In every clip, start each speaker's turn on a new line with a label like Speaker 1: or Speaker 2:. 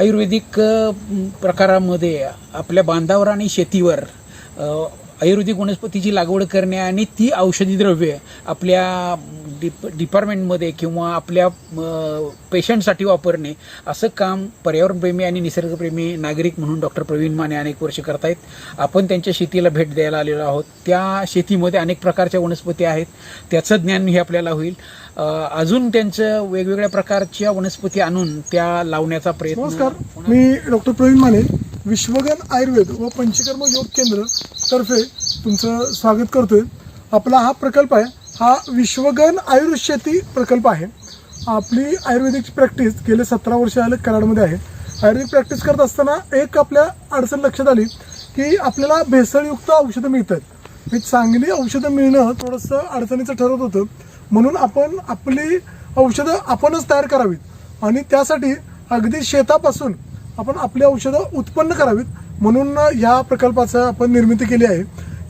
Speaker 1: आयुर्वेदिक प्रकारामध्ये आपल्या बांधावर आणि शेतीवर आयुर्वेदिक वनस्पतीची लागवड करणे आणि ती औषधी द्रव्ये आपल्या डिप डिपार्टमेंटमध्ये किंवा आपल्या पेशंटसाठी वापरणे असं काम पर्यावरणप्रेमी आणि निसर्गप्रेमी नागरिक म्हणून डॉक्टर प्रवीण माने अनेक वर्ष करतायत. आपण त्यांच्या शेतीला भेट द्यायला आलेलो आहोत. त्या शेतीमध्ये अनेक प्रकारच्या वनस्पती आहेत. त्याचं ज्ञान हे आपल्याला होईल. अजून त्यांचं वेगवेगळ्या प्रकारच्या वनस्पती आणून त्या लावण्याचा प्रयत्न
Speaker 2: नमस्कार. मी डॉक्टर प्रवीण माने. विश्वगन आयुर्वेद व पंचकर्म योग केंद्र तर्फे तुमचं स्वागत करतोय. आपला हा प्रकल्प आहे. हा विश्वगन आयुर्वेद शेती प्रकल्प आहे. आपली आयुर्वेदिकची प्रॅक्टिस गेले सतरा वर्ष आले कराडमध्ये आहे. आयुर्वेदिक प्रॅक्टिस करत असताना एक आपल्या अडचण लक्षात आली की आपल्याला भेसळयुक्त औषधं मिळतात. हे चांगली औषधं मिळणं थोडंसं अडचणीचं ठरत होतं. म्हणून आपण आपली औषधं आपणच तयार करावीत. आणि त्यासाठी अगदी शेतापासून आपण आपली औषधं उत्पन्न करावीत. म्हणून ह्या प्रकल्पाचं आपण निर्मिती केली आहे.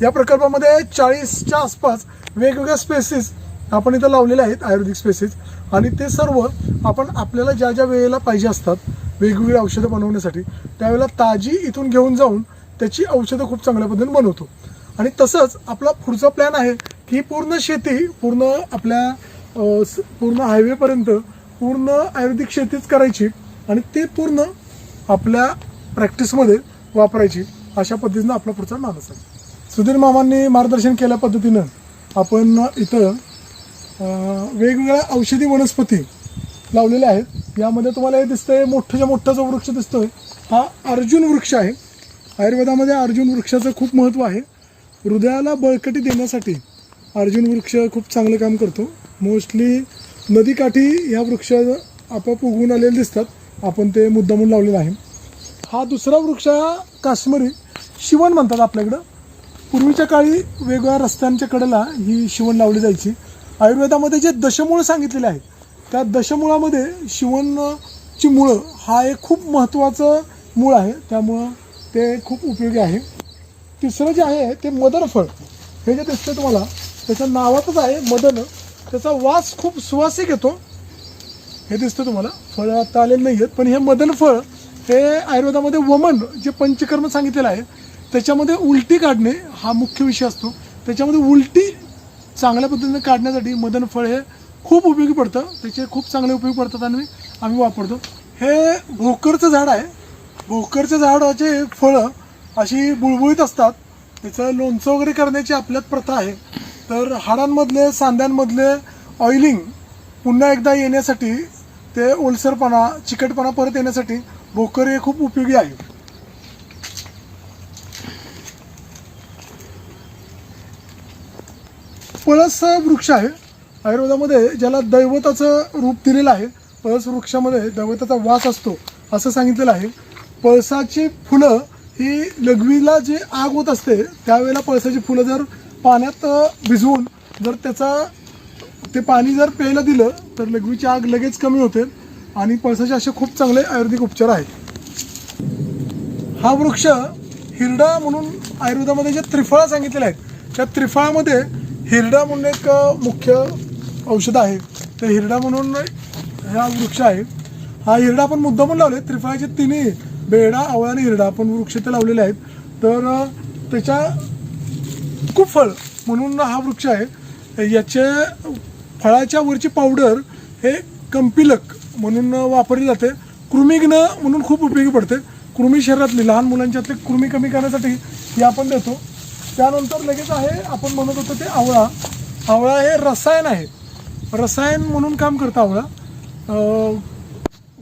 Speaker 2: या प्रकल्पामध्ये चाळीसच्या आसपास वेगवेगळ्या स्पेसिस आपण इथं लावलेल्या आहेत आयुर्वेदिक स्पेसिस आणि ते सर्व आपण आपल्याला ज्या ज्या वेळेला पाहिजे असतात वेगवेगळी औषधं बनवण्यासाठी त्यावेळेला ताजी इथून घेऊन जाऊन त्याची औषधं खूप चांगल्या पद्धतीने बनवतो. आणि तसंच आपला पुढचा प्लॅन आहे की पूर्ण शेती पूर्ण आपल्या स- पूर्ण हायवेपर्यंत पूर्ण आयुर्वेदिक शेतीच करायची आणि ते पूर्ण आपल्या प्रॅक्टिसमध्ये वापरायची अशा पद्धतीनं आपला पुढचा मानस आहे. सुधीर मामांनी मार्गदर्शन केल्या पद्धतीनं आपण इथं वेगवेगळ्या औषधी वनस्पती लावलेल्या आहेत. यामध्ये तुम्हाला हे दिसतंय मोठाच्या मोठा जो वृक्ष दिसतोय हा अर्जुन वृक्ष आहे. आयुर्वेदामध्ये अर्जुन वृक्षाचं खूप महत्त्व आहे. हृदयाला बळकटी देण्यासाठी अर्जुन वृक्ष खूप चांगलं काम करतो. मोस्टली नदीकाठी ह्या वृक्ष आपोआप उगवून आलेले दिसतात. आपण ते मुद्दामून लावलेलं आहे. हा दुसरा वृक्ष हा काश्मीरी. शिवण म्हणतात आपल्याकडं. पूर्वीच्या काळी वेगवेगळ्या रस्त्यांच्या कडेला ही शिवण लावली जायची. आयुर्वेदामध्ये जे दशमूळ सांगितलेले आहेत त्या दशमुळामध्ये शिवणची मुळं हा एक खूप महत्त्वाचं मूळ आहे. त्यामुळं ते खूप उपयोगी आहे. तिसरं जे आहे ते मदन फळ. हे जे दिसतं तुम्हाला त्याच्या नावातच आहे मदन. त्याचा वास खूप सुवासिक येतो. हे दिसतं तुम्हाला. फळं आता आलेले नाही आहेत पण हे मदन फळ हे आयुर्वेदामध्ये वमन जे पंचकर्म सांगितलेलं आहे त्याच्यामध्ये उलटी काढणे हा मुख्य विषय असतो. त्याच्यामध्ये उलटी चांगल्या पद्धतीने काढण्यासाठी मदन फळ हे खूप उपयोगी पडतं. त्याचे खूप चांगले उपयोग पडतात आणि आम्ही वापरतो. हे भोकरचं झाड आहे. भोकरच्या झाडाचे फळं अशी बुळबुळीत असतात. त्याचं लोणचं वगैरे करण्याची आपल्यात प्रथा आहे. तर हाडांमधले सांध्यांमधले ऑइलिंग पुन्हा एकदा येण्यासाठी ते ओलसरपणा चिकटपणा परत येण्यासाठी भोकर हे खूप उपयोगी आहे. पळस वृक्ष आहे. आयुर्वेदामध्ये ज्याला दैवताचं रूप दिलेलं आहे पळस वृक्षामध्ये दैवताचा वास असतो असं सांगितलेलं आहे. पळसाची फुलं ही लघवीला जे आग होत असते त्यावेळेला पळसाची फुलं जर पाण्यात भिजवून जर त्याचा ते पाणी जर प्यायला दिलं तर लघवीची आग लगेच कमी होते आणि पळसाचे असे खूप चांगले आयुर्वेदिक उपचार आहेत. हा वृक्ष हिरडा म्हणून आयुर्वेदामध्ये जे त्रिफळा सांगितलेल्या आहेत त्या त्रिफळामध्ये हिरडा म्हणून एक मुख्य औषध आहे. ते हिरडा म्हणून हा वृक्ष आहे. हा हिरडा आपण मुद्दा म्हणून लावले त्रिफळाचे तिन्ही बेडा आवळा आणि हिरडा आपण वृक्ष ते लावलेले आहेत. तर त्याच्या खूप फळ म्हणून हा वृक्ष आहे. याचे फळाच्या वरची पावडर हे कंपिलक म्हणून वापरली जाते. कृमिघ्न म्हणून खूप उपयोगी पडते. कृमी शरीरातली लहान मुलांच्यातले कृमी कमी करण्यासाठी ही आपण देतो. त्यानंतर लगेच आहे आपण म्हणत होतो ते आवळा. आवळा हे रसायन आहे. रसायन म्हणून काम करतं आवळा.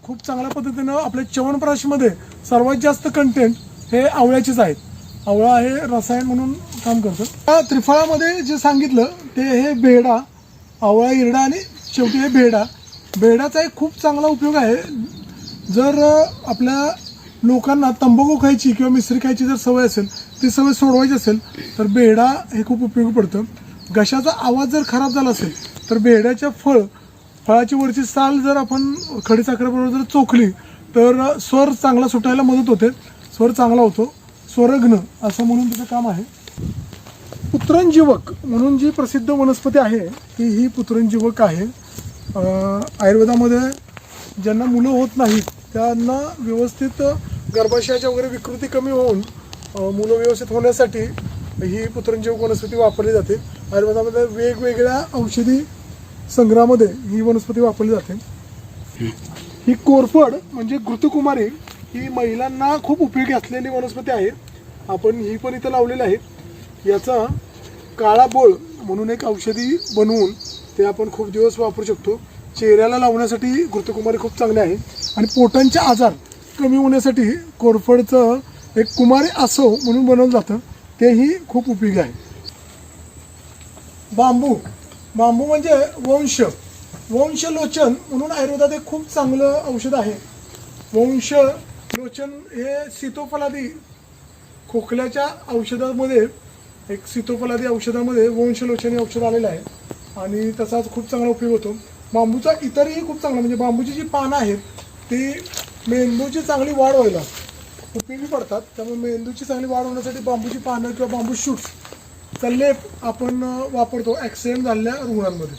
Speaker 2: खूप चांगल्या पद्धतीनं आपल्या च्यवनप्राशमध्ये सर्वात जास्त कंटेंट हे आवळ्याचेच आहेत आवळा हे रसायन म्हणून काम करतं. त्या त्रिफळामध्ये जे सांगितलं ते हे बेडा. आवळा हिरडा आणि शेवटी हे बेडा बेडाचा एक खूप चांगला उपयोग आहे. जर आपल्या लोकांना तंबाखू खायची किंवा मिसरी खायची जर सवय असेल ती सवय सोडवायची असेल तर बेडा हे खूप उपयोगी पडतं. घशाचा आवाज जर खराब झाला असेल तर बेड्याच्या फळ फळाची वरची साल जर आपण खडीसाखरेबरोबर जर चोखली तर स्वर चांगला सुटायला मदत होते. स्वर चांगला होतो. स्वरघ्न असं म्हणून त्याचं काम आहे. पुत्रंजीवक म्हणून जी प्रसिद्ध वनस्पती आहे ती ही पुत्रंजीवक आहे. आयुर्वेदामध्ये ज्यांना मुलं होत नाहीत त्यांना व्यवस्थित गर्भाशयाच्या वगैरे विकृती कमी होऊन मुलं व्यवस्थित होण्यासाठी ही पुत्रंजीवक वनस्पती वापरली जाते. आयुर्वेदामध्ये वेगवेगळ्या औषधी संग्रहामध्ये ही वनस्पती वापरली जाते. ही कोरफड म्हणजे घृतकुमारी ही महिलांना खूप उपयोगी असलेली वनस्पती आहे. आपण ही पण इथं लावलेली आहे याचा काळा बोळ म्हणून एक औषधी बनवून ते आपण खूप दिवस वापरू शकतो. चेहऱ्याला लावण्यासाठी घृतकुमारी खूप चांगली आहे. आणि पोटांचे आजार कमी होण्यासाठी कोरफडचं एक कुमारी आसव म्हणून बनवलं जातं. तेही खूप उपयोगी आहे. बांबू. बांबू म्हणजे वंश. वंशलोचन म्हणून आयुर्वेदात एक खूप चांगलं औषध आहे. वंश लोचन हे सीतोफलादी खोकल्याच्या औषधामध्ये एक सीतोफलादी औषधामध्ये वंशलोचन हे औषध आलेलं आहे. आणि त्याचाच खूप चांगला उपयोग होतो. बांबूचा इतरही खूप चांगला म्हणजे बांबूची जी पानं आहेत ती मेंदूची चांगली वाढ व्हायला उपयोगी पडतात. त्यामुळे मेंदूची चांगली वाढ होण्यासाठी बांबूची पानं किंवा बांबू शूट्स लेप आपण वापरतो. ॲक्सिडेंट झालेल्या रुग्णांमध्ये.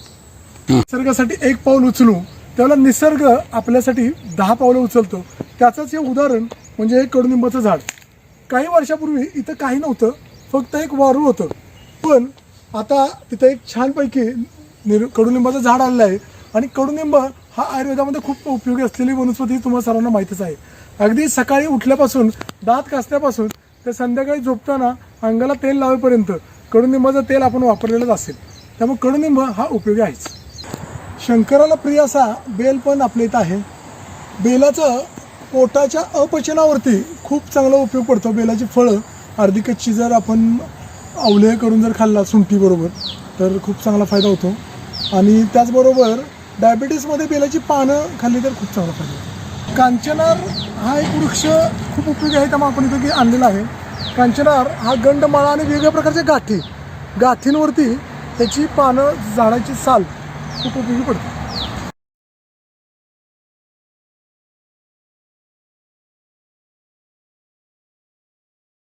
Speaker 2: निसर्गासाठी एक पाऊल उचलू त्यावेळेला निसर्ग आपल्यासाठी दहा पावलं उचलतो. त्याचंच हे उदाहरण म्हणजे एक कडुनिंबाचं झाड. काही वर्षापूर्वी इथं काही नव्हतं फक्त एक वारू होतं. पण आता तिथं एक छानपैकी निर कडुलिंबाचं झाड आलेलं आहे. आणि कडुनिंब हा आयुर्वेदामध्ये खूप उपयोगी असलेली वनस्पती तुम्हाला सर्वांना माहीतच आहे. अगदी सकाळी उठल्यापासून दात घासल्यापासून ते संध्याकाळी झोपताना अंगाला तेल लावेपर्यंत कडुनिंबाचं तेल आपण वापरलेलंच असेल. त्यामुळे कडुनिंब हा उपयोगी आहेच. शंकराला प्रिय असा बेल पण आपल्या इथं आहे. बेलाचं पोटाच्या अपचनावरती खूप चांगला उपयोग पडतो. बेलाची फळं अर्धी कच्ची जर आपण आवले करून जर खाल्ला सुंठीबरोबर तर खूप चांगला फायदा होतो. आणि त्याचबरोबर डायबिटीसमध्ये बेलाची पानं खाल्ली तर खूप चांगला फायदा होतो. कांचनार हा एक वृक्ष खूप उपयोगी आहे त्यामुळे आपण इथं आणलेला आहे. कांचनार हा गंडमाळा आणि वेगळ्या प्रकारच्या गाठी गाठींवरती त्याची पानं झाडाची साल खूप उपयोगी पडते